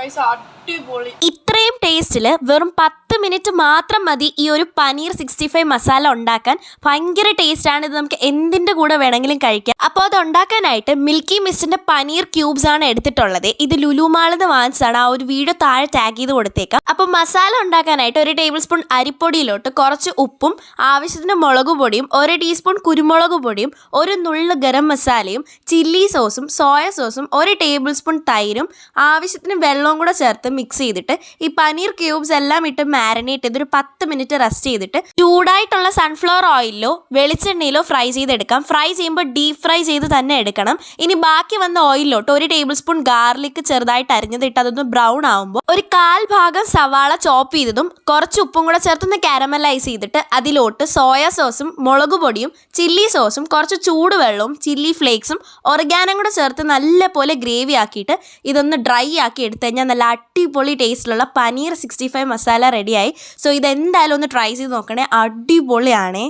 അടിപൊളി. ഇത്രയും ടേസ്റ്റിൽ വെറും പത്ത് മിനിറ്റ് മാത്രം മതി ഈ ഒരു പനീർ സിക്സ്റ്റി ഫൈവ് മസാല ഉണ്ടാക്കാൻ. ഭയങ്കര ടേസ്റ്റാണ് ഇത് നമുക്ക് എന്തിന്റെ കൂടെ വേണമെങ്കിലും കഴിക്കാം. അപ്പോൾ അത് ഉണ്ടാക്കാനായിട്ട് മിൽക്കി മിസ്റ്റിന്റെ പനീർ ക്യൂബ്സ് ആണ് എടുത്തിട്ടുള്ളത്. ഇത് ലുലുമാളിൽ നിന്ന് വാങ്ങിച്ചതാണ്. ആ ഒരു വീഡിയോ താഴെ ടാഗ് ചെയ്ത് കൊടുത്തേക്കാം. അപ്പോൾ മസാല ഉണ്ടാക്കാനായിട്ട് ഒരു ടേബിൾ സ്പൂൺ അരിപ്പൊടിയിലോട്ട് കുറച്ച് ഉപ്പും ആവശ്യത്തിന് മുളക് പൊടിയും ഒരു ടീസ്പൂൺ കുരുമുളക് പൊടിയും ഒരു നുള്ള് ഗരം മസാലയും ചില്ലി സോസും സോയ സോസും ഒരു ടേബിൾ സ്പൂൺ തൈരും ആവശ്യത്തിന് വെള്ളവും കൂടെ ചേർത്ത് മിക്സ് ചെയ്തിട്ട് ഈ പനീർ ക്യൂബ്സ് എല്ലാം ഇട്ട് മാരിനേറ്റ് ചെയ്ത് ഒരു പത്ത് മിനിറ്റ് റെസ്റ്റ് ചെയ്തിട്ട് ചൂടായിട്ടുള്ള സൺഫ്ലവർ ഓയിലിലോ വെളിച്ചെണ്ണയിലോ ഫ്രൈ ചെയ്തെടുക്കാം. ഫ്രൈ ചെയ്യുമ്പോൾ ഡീപ് ഫ്രൈ ചെയ്ത് തന്നെ എടുക്കണം. ഇനി ബാക്കി വന്ന ഓയിലിലോട്ട് ഒരു ടേബിൾ സ്പൂൺ ഗാർലിക് ചെറുതായിട്ട് അരിഞ്ഞതിട്ട് അതൊന്ന് ബ്രൗൺ ആകുമ്പോൾ ഒരു കാൽ ഭാഗം സവാള ചോപ്പ് ചെയ്തതും കുറച്ച് ഉപ്പും കൂടെ ചേർത്തൊന്ന് കാരമലൈസ് ചെയ്തിട്ട് അതിലോട്ട് സോയ സോസും മുളക് പൊടിയും ചില്ലി സോസും കുറച്ച് ചൂടുവെള്ളവും ചില്ലി ഫ്ലേക്സും ഒറിഗാനും കൂടെ ചേർത്ത് നല്ലപോലെ ഗ്രേവി ആക്കിയിട്ട് ഇതൊന്ന് ഡ്രൈ ആക്കി എടുത്തു കഴിഞ്ഞാൽ നല്ല അടിപൊളി ടേസ്റ്റിലുള്ള പനീർ സിക്സ്റ്റി ഫൈവ് മസാല റെഡിയായി സോ ഇതെന്തായാലും ഒന്ന് ട്രൈ ചെയ്ത് നോക്കണേ. അടിപൊളിയാണേ.